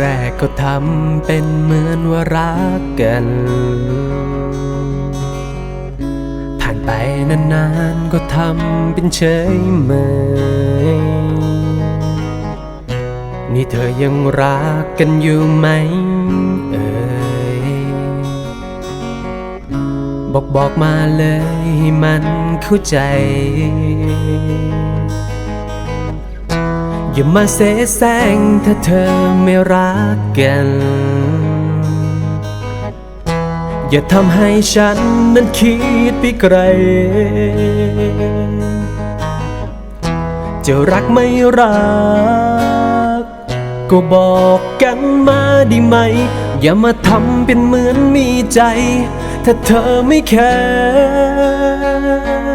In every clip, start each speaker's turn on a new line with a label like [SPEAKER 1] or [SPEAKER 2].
[SPEAKER 1] แรกๆก็ทำเป็นเหมือนว่ารักกัน ผ่านไปนานๆก็ทำเป็นเฉยเมยนี่เธอยังรักกันอยู่ไหมเอ่ยบอกบอกมาเลยให้มันเข้าใจ อย่ามาเสแสร้งถ้าเธอไม่รักกัน อย่าทำให้ฉันนั้นคิดไปไกล จะรักไม่รัก ก็บอกกันมาด้ไหม อย่ามาทำเป็นเหมือนมีใจ ถ้าเธอไม่แคร์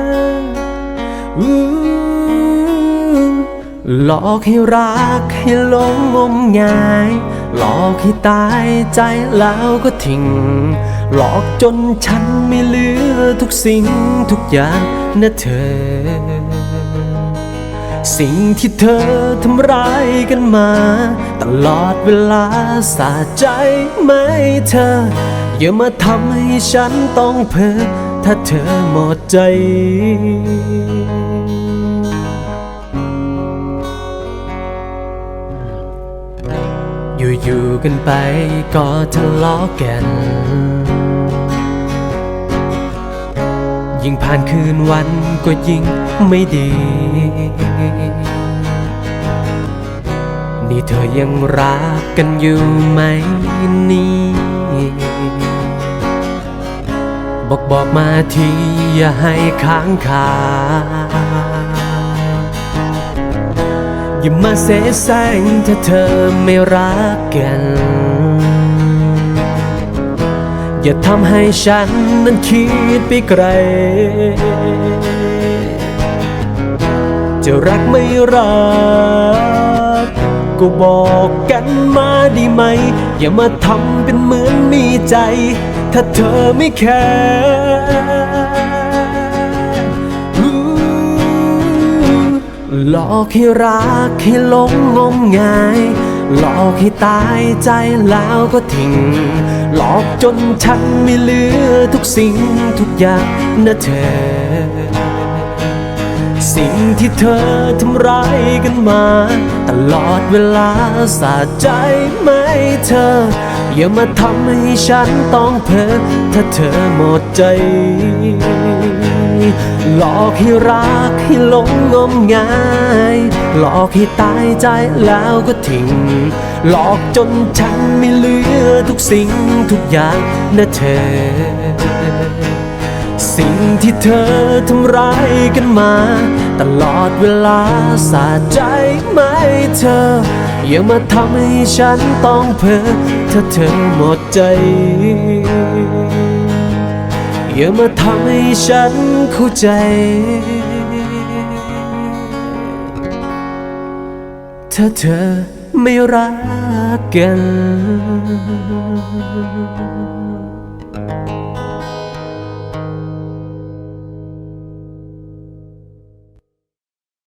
[SPEAKER 1] หลอกให้รักให้หลงงมงาย หลอกให้ตายใจแล้วก็ทิ้ง หลอกจนฉันไม่เหลือทุกสิ่งทุกอย่างนะเธอ สิ่งที่เธอทำร้ายกันมา ตลอดเวลาสาใจไหมเธอ อย่ามาทำให้ฉันต้องเพ้อถ้าเธอหมดใจ อยู่ๆกันไปก็ทะเลาะกัน ยิ่งผ่านคืนวันก็ยิ่งไม่ดี นี่เธอยังรักกันอยู่ไหมนี่บอกบอกมาทีอย่าให้ค้างคา อย่ามาเสแสร้งถ้าเธอไม่รักกัน อย่าทำให้ฉันนั้นคิดไปไกล จะรักไม่รัก ก็บอกกันมาด้ไหม อย่ามาทำเป็นเหมือนมีใจ ถ้าเธอไม่แคร์ หลอกให้รักให้หลงงมงาย หลอกให้ตายใจแล้วก็ทิ้ง หลอกจนฉันไม่เหลือทุกสิ่งทุกอย่างนะเธอสิ่งที่เธอทำร้ายกันมา ตลอดเวลาสาใจไหมเธอ อย่ามาทำให้ฉันต้องเพ้อถ้าเธอหมดใจ หลอกให้รักให้หลงงมงาย หลอกให้ตายใจแล้วก็ทิ้ง หลอกจนฉันไม่เหลือทุกสิ่งทุกอย่างนะเธอ สิ่งที่เธอทำร้ายกันมา ตลอดเวลาสาใจไหมเธอ อย่ามาทำให้ฉันต้องเพ้อถ้าเธอหมดใจ อย่ามาทำให้ฉันเข้าใจถ้าเธอไม่รักกัน